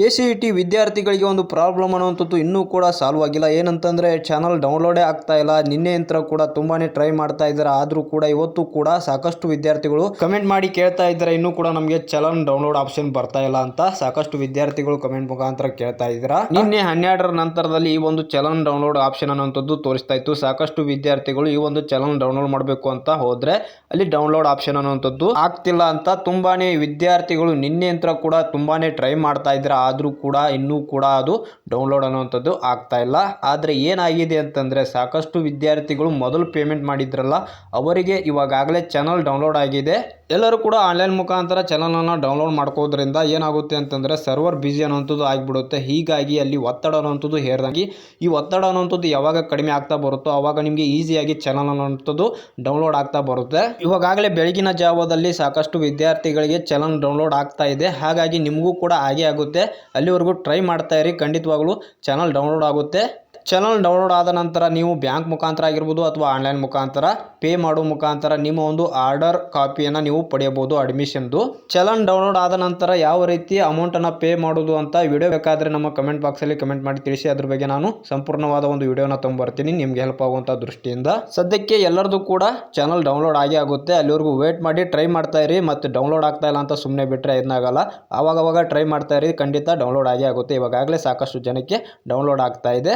K C E T ವಿದ್ಯಾರ್ಥಿಗಳಿಗೆ ಒಂದು problem ಅನ್ನುವಂಥದ್ದು ಇನ್ನೂ ಕೂಡ ಸಾಲ್ವ್ ಆಗಿಲ್ಲ. ಏನಂತಂದರೆ ಚಾನಲ್ ಡೌನ್ಲೋಡೇ ಆಗ್ತಾ ಇಲ್ಲ. ನಿನ್ನೆ ಯಂತ್ರ ಕೂಡ ತುಂಬಾ ಟ್ರೈ ಮಾಡ್ತಾ ಇದ್ದಾರೆ. ಆದರೂ ಕೂಡ ಇವತ್ತು ಕೂಡ ಸಾಕಷ್ಟು ವಿದ್ಯಾರ್ಥಿಗಳು ಕಮೆಂಟ್ ಮಾಡಿ ಕೇಳ್ತಾ ಇದ್ದಾರೆ. ಇನ್ನೂ ಕೂಡ ನಮಗೆ ಚಲನ್ ಡೌನ್ಲೋಡ್ ಆಪ್ಷನ್ ಬರ್ತಾ ಇಲ್ಲ ಅಂತ ಸಾಕಷ್ಟು ವಿದ್ಯಾರ್ಥಿಗಳು ಕಮೆಂಟ್ ಮುಖಾಂತರ ಕೇಳ್ತಾ ಇದ್ದೀರಾ? ನಿನ್ನೆ ಹನ್ನೆರಡರ ನಂತರದಲ್ಲಿ ಈ ಒಂದು ಚಲನ್ ಡೌನ್ಲೋಡ್ ಆಪ್ಷನ್ ಅನ್ನುವಂಥದ್ದು ತೋರಿಸ್ತಾ ಇತ್ತು. ಸಾಕಷ್ಟು ವಿದ್ಯಾರ್ಥಿಗಳು ಈ ಒಂದು ಚಲನ್ ಡೌನ್ಲೋಡ್ ಮಾಡಬೇಕು ಅಂತ ಹೋದ್ರೆ ಅಲ್ಲಿ ಡೌನ್ಲೋಡ್ ಆಪ್ಷನ್ ಅನ್ನುವಂಥದ್ದು ಆಗ್ತಿಲ್ಲ ಅಂತ ತುಂಬಾನೇ ವಿದ್ಯಾರ್ಥಿಗಳು ನಿನ್ನೆ ಯಂತ್ರ ಕೂಡ ತುಂಬಾನೇ ಟ್ರೈ ಮಾಡ್ತಾ ಇದ್ದಾರೆ. ಆದರೂ ಕೂಡ, ಇನ್ನೂ ಕೂಡ ಅದು ಡೌನ್ಲೋಡ್ ಅನ್ನುವಂಥದ್ದು ಆಗ್ತಾ ಇಲ್ಲ. ಆದರೆ ಏನಾಗಿದೆ ಅಂತಂದರೆ ಸಾಕಷ್ಟು ವಿದ್ಯಾರ್ಥಿಗಳು ಮೊದಲು ಪೇಮೆಂಟ್ ಮಾಡಿದ್ರಲ್ಲ, ಅವರಿಗೆ ಇವಾಗಾಗಲೇ ಚಾನಲ್ ಡೌನ್ಲೋಡ್ ಆಗಿದೆ. ಎಲ್ಲರೂ ಕೂಡ ಆನ್ಲೈನ್ ಮುಖಾಂತರ ಚಾನಲನ್ನು ಡೌನ್ಲೋಡ್ ಮಾಡ್ಕೋದ್ರಿಂದ ಏನಾಗುತ್ತೆ ಅಂತಂದರೆ ಸರ್ವರ್ ಬ್ಯುಸಿ ಅನ್ನೋಂಥದ್ದು ಆಗಿಬಿಡುತ್ತೆ. ಹೀಗಾಗಿ ಅಲ್ಲಿ ಒತ್ತಡ ಅನ್ನೋಂಥದ್ದು ಹೇರ್ದಂಗೆ ಈ ಒತ್ತಡ ಅನ್ನೋಂಥದ್ದು ಯಾವಾಗ ಕಡಿಮೆ ಆಗ್ತಾ ಬರುತ್ತೋ ಆವಾಗ ನಿಮಗೆ ಈಸಿಯಾಗಿ ಚಾನಲ್ ಅನ್ನೋಂಥದ್ದು ಡೌನ್ಲೋಡ್ ಆಗ್ತಾ ಬರುತ್ತೆ. ಇವಾಗಲೇ ಬೆಳಗಿನ ಜಾವದಲ್ಲಿ ಸಾಕಷ್ಟು ವಿದ್ಯಾರ್ಥಿಗಳಿಗೆ ಚಾನಲ್ ಡೌನ್ಲೋಡ್ ಆಗ್ತಾ ಇದೆ. ಹಾಗಾಗಿ ನಿಮಗೂ ಕೂಡ ಹಾಗೆ ಆಗುತ್ತೆ. ಅಲ್ಲಿವರೆಗೂ ಟ್ರೈ ಮಾಡ್ತಾ ಇರಿ. ಖಂಡಿತವಾಗ್ಲೂ ಚಾನಲ್ ಡೌನ್ಲೋಡ್ ಆಗುತ್ತೆ. ಚಾನಲ್ ಡೌನ್ಲೋಡ್ ಆದ ನಂತರ ನೀವು ಬ್ಯಾಂಕ್ ಮುಖಾಂತರ ಆಗಿರ್ಬೋದು ಅಥವಾ ಆನ್ಲೈನ್ ಮುಖಾಂತರ ಪೇ ಮಾಡೋ ಮುಖಾಂತರ ನಿಮ್ಮ ಒಂದು ಆರ್ಡರ್ ಕಾಪಿಯನ್ನು ನೀವು ಪಡೆಯಬಹುದು ಅಡ್ಮಿಷನ್ದು ಚಲನ್ ಡೌನ್ಲೋಡ್ ಆದ ನಂತರ ಯಾವ ರೀತಿ ಅಮೌಂಟನ್ನು ಪೇ ಮಾಡೋದು ಅಂತ ವಿಡಿಯೋ ಬೇಕಾದರೆ ನಮ್ಮ ಕಮೆಂಟ್ ಬಾಕ್ಸಲ್ಲಿ ಕಮೆಂಟ್ ಮಾಡಿ ತಿಳಿಸಿ. ಅದ್ರ ಬಗ್ಗೆ ನಾನು ಸಂಪೂರ್ಣವಾದ ಒಂದು ವಿಡಿಯೋನ ತೊಗೊಂಬರ್ತೀನಿ ನಿಮ್ಗೆ ಹೆಲ್ಪ್ ಆಗುವಂಥ ದೃಷ್ಟಿಯಿಂದ. ಸದ್ಯಕ್ಕೆ ಎಲ್ಲರದು ಕೂಡ ಚಾನಲ್ ಡೌನ್ಲೋಡ್ ಆಗೇ ಆಗುತ್ತೆ. ಅಲ್ಲಿವರೆಗೂ ವೇಟ್ ಮಾಡಿ ಟ್ರೈ ಮಾಡ್ತಾ ಇರಿ. ಮತ್ತು ಡೌನ್ಲೋಡ್ ಆಗ್ತಾ ಇಲ್ಲ ಅಂತ ಸುಮ್ಮನೆ ಬಿಟ್ಟರೆ ಇದನ್ನಾಗಲ್ಲ ಆವಾಗವಾಗ ಟ್ರೈ ಮಾಡ್ತಾ ಇರಿ. ಖಂಡಿತ ಡೌನ್ಲೋಡ್ ಆಗೇ ಆಗುತ್ತೆ. ಇವಾಗಲೇ ಸಾಕಷ್ಟು ಜನಕ್ಕೆ ಡೌನ್ಲೋಡ್ ಆಗ್ತಾ ಇದೆ.